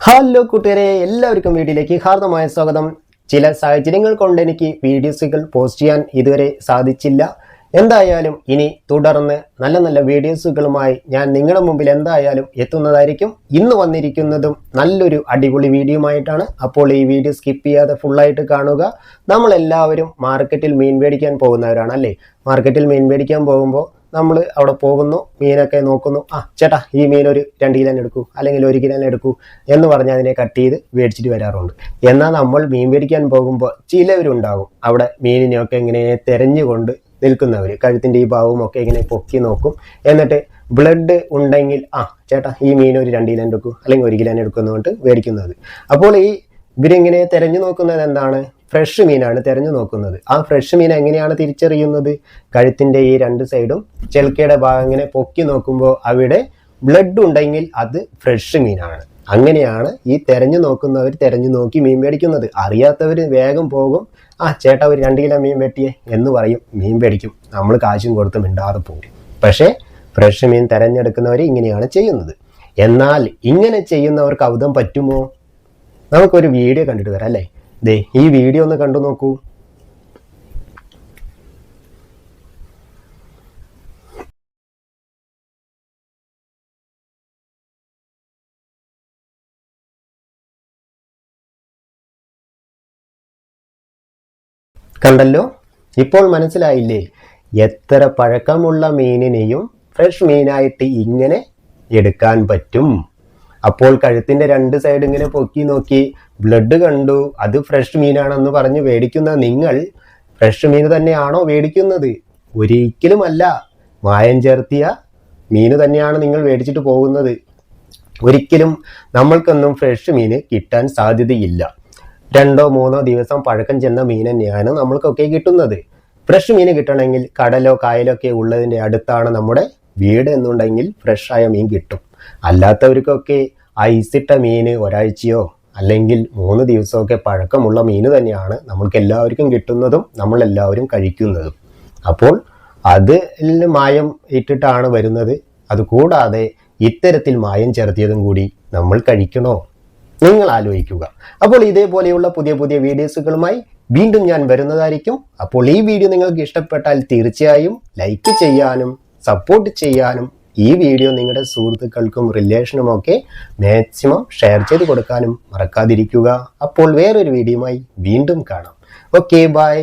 Hello കൂട്ടുകാരെ എല്ലാവർക്കും വീഡിയോയിലേക്ക് ഹാർദമായ സ്വാഗതം. ചില സാഹചര്യങ്ങൾ കൊണ്ട് എനിക്ക് വീഡിയോസുകൾ പോസ്റ്റ് ചെയ്യാൻ ഇതുവരെ സാധിച്ചില്ല. എന്തായാലും ഇനി തുടർന്ന് നല്ല നല്ല വീഡിയോസുകളുമായി ഞാൻ നിങ്ങളുടെ മുമ്പിൽ എന്തായാലും എത്തുന്നതായിരിക്കും. ഇന്ന് വന്നിരിക്കുന്നതും നല്ലൊരു അടിപൊളി വീഡിയോ ആയിട്ടാണ് അപ്പോൾ ഈ വീഡിയോ സ്കിപ്പ് ചെയ്യാതെ ഫുള്ളായിട്ട് കാണുക. നമ്മളെല്ലാവരും മാർക്കറ്റിൽ മീൻ മേടിക്കാൻ പോകുന്നവരാണ് അല്ലേ? മാർക്കറ്റിൽ മീൻ മേടിക്കാൻ പോകുമ്പോൾ നമ്മൾ അവിടെ പോകുന്നു മീനൊക്കെ നോക്കുന്നു. ആ ചേട്ടാ ഈ മീൻ ഒരു രണ്ട് കിലോ എടുക്കൂ അല്ലെങ്കിൽ ഒരു കിലോ എടുക്കൂ എന്ന് പറഞ്ഞ് അതിനെ കട്ട് ചെയ്ത് മേടിച്ചിട്ട് വരാറുണ്ട്. എന്നാൽ നമ്മൾ മീൻ മേടിക്കാൻ പോകുമ്പോൾ ചിലവരുണ്ടാകും. അവിടെ മീനിനെയൊക്കെ ഇങ്ങനെ തെരഞ്ഞുകൊണ്ട് നിൽക്കുന്നവർ കഴുത്തിന്റെ ഈ ഭാവവും ഒക്കെ ഇങ്ങനെ പൊക്കി നോക്കും. എന്നിട്ട് ബ്ലഡ് ഉണ്ടെങ്കിൽ ആ ചേട്ടാ ഈ മീൻ ഒരു രണ്ട് കിലോ എടുക്കും അല്ലെങ്കിൽ ഒരു കിലോ എടുക്കുന്നതുകൊണ്ട് മേടിക്കുന്നത്. അപ്പോൾ ഈ ഇവരിങ്ങനെ തിരഞ്ഞു നോക്കുന്നത് എന്താണ്? ഫ്രഷ് മീനാണ് തിരഞ്ഞു നോക്കുന്നത്. ആ ഫ്രഷ് മീൻ എങ്ങനെയാണ് തിരിച്ചറിയുന്നത്? കഴുത്തിന്റെ ഈ രണ്ട് സൈഡും ചെൽക്കയുടെ ഭാഗം ഇങ്ങനെ പൊക്കി നോക്കുമ്പോൾ അവിടെ ബ്ലഡ് ഉണ്ടെങ്കിൽ അത് ഫ്രഷ് മീനാണ്. അങ്ങനെയാണ് ഈ തെരഞ്ഞു നോക്കുന്നവർ തെരഞ്ഞു നോക്കി മീൻ മേടിക്കുന്നത്. അറിയാത്തവർ വേഗം പോകും. ആ ചേട്ടാ ഒരു രണ്ട് കിലോ മീൻ വെട്ടിയേ എന്ന് പറയും. മീൻ മേടിക്കും. നമ്മൾ കാശും കൊടുത്ത് മിണ്ടാതെ പോകും. പക്ഷേ ഫ്രഷ് മീൻ തെരഞ്ഞെടുക്കുന്നവർ ഇങ്ങനെയാണ് ചെയ്യുന്നത്. എന്നാൽ ഇങ്ങനെ ചെയ്യുന്നവർക്ക് അബദ്ധം പറ്റുമോ? നമുക്കൊരു വീഡിയോ കണ്ടിട്ട് വരാം അല്ലേ? ദേ ഈ വീഡിയോ ഒന്ന് കണ്ടു നോക്കൂ. കണ്ടല്ലോ? ഇപ്പോൾ മനസ്സിലായില്ലേ? എത്ര പഴക്കമുള്ള മീനിനെയും ഫ്രഷ് മീനായിട്ട് ഇങ്ങനെ എടുക്കാൻ പറ്റും. അപ്പോൾ കഴുത്തിന്റെ രണ്ട് സൈഡ് ഇങ്ങനെ പൊക്കി നോക്കി ബ്ലഡ് കണ്ടു അത് ഫ്രഷ് മീനാണെന്ന് പറഞ്ഞ് മേടിക്കുന്ന നിങ്ങൾ ഫ്രഷ് മീൻ തന്നെയാണോ മേടിക്കുന്നത് ഒരിക്കലുമല്ല. മായം ചേർത്തിയ മീൻ തന്നെയാണ് നിങ്ങൾ മേടിച്ചിട്ട് പോകുന്നത്. ഒരിക്കലും നമ്മൾക്കൊന്നും ഫ്രഷ് മീൻ കിട്ടാൻ സാധ്യതയില്ല. രണ്ടോ മൂന്നോ ദിവസം പഴക്കം ചെന്ന മീൻ തന്നെയാണ് നമ്മൾക്കൊക്കെ കിട്ടുന്നത്. ഫ്രഷ് മീൻ കിട്ടണമെങ്കിൽ കടലോ കായലോ ഒക്കെ ഉള്ളതിന്റെ അടുത്താണ് നമ്മുടെ വീട് എന്നുണ്ടെങ്കിൽ ഫ്രഷായ മീൻ കിട്ടും. അല്ലാത്തവർക്കൊക്കെ ഐസിട്ട മീൻ ഒരാഴ്ചയോ അല്ലെങ്കിൽ മൂന്ന് ദിവസമൊക്കെ പഴക്കമുള്ള മീൻ തന്നെയാണ് നമ്മൾക്ക് എല്ലാവർക്കും കിട്ടുന്നതും നമ്മളെല്ലാവരും കഴിക്കുന്നതും. അപ്പോൾ അത് മായം ഇട്ടിട്ടാണ് വരുന്നത്. അതുകൂടാതെ ഇത്തരത്തിൽ മായം ചേർത്തിയതും കൂടി നമ്മൾ കഴിക്കണോ? നിങ്ങൾ ആലോചിക്കുക. അപ്പോൾ ഇതേപോലെയുള്ള പുതിയ പുതിയ വീഡിയോസുകളുമായി വീണ്ടും ഞാൻ വരുന്നതായിരിക്കും. അപ്പോൾ ഈ വീഡിയോ നിങ്ങൾക്ക് ഇഷ്ടപ്പെട്ടാൽ തീർച്ചയായും ലൈക്ക് ചെയ്യാനും സപ്പോർട്ട് ചെയ്യാനും ഈ വീഡിയോ നിങ്ങളുടെ സുഹൃത്തുക്കൾക്കും റിലേഷനും ഒക്കെ മാക്സിമം ഷെയർ ചെയ്ത് കൊടുക്കാനും മറക്കാതിരിക്കുക. അപ്പോൾ വേറൊരു വീഡിയോയുമായി വീണ്ടും കാണാം. Okay bye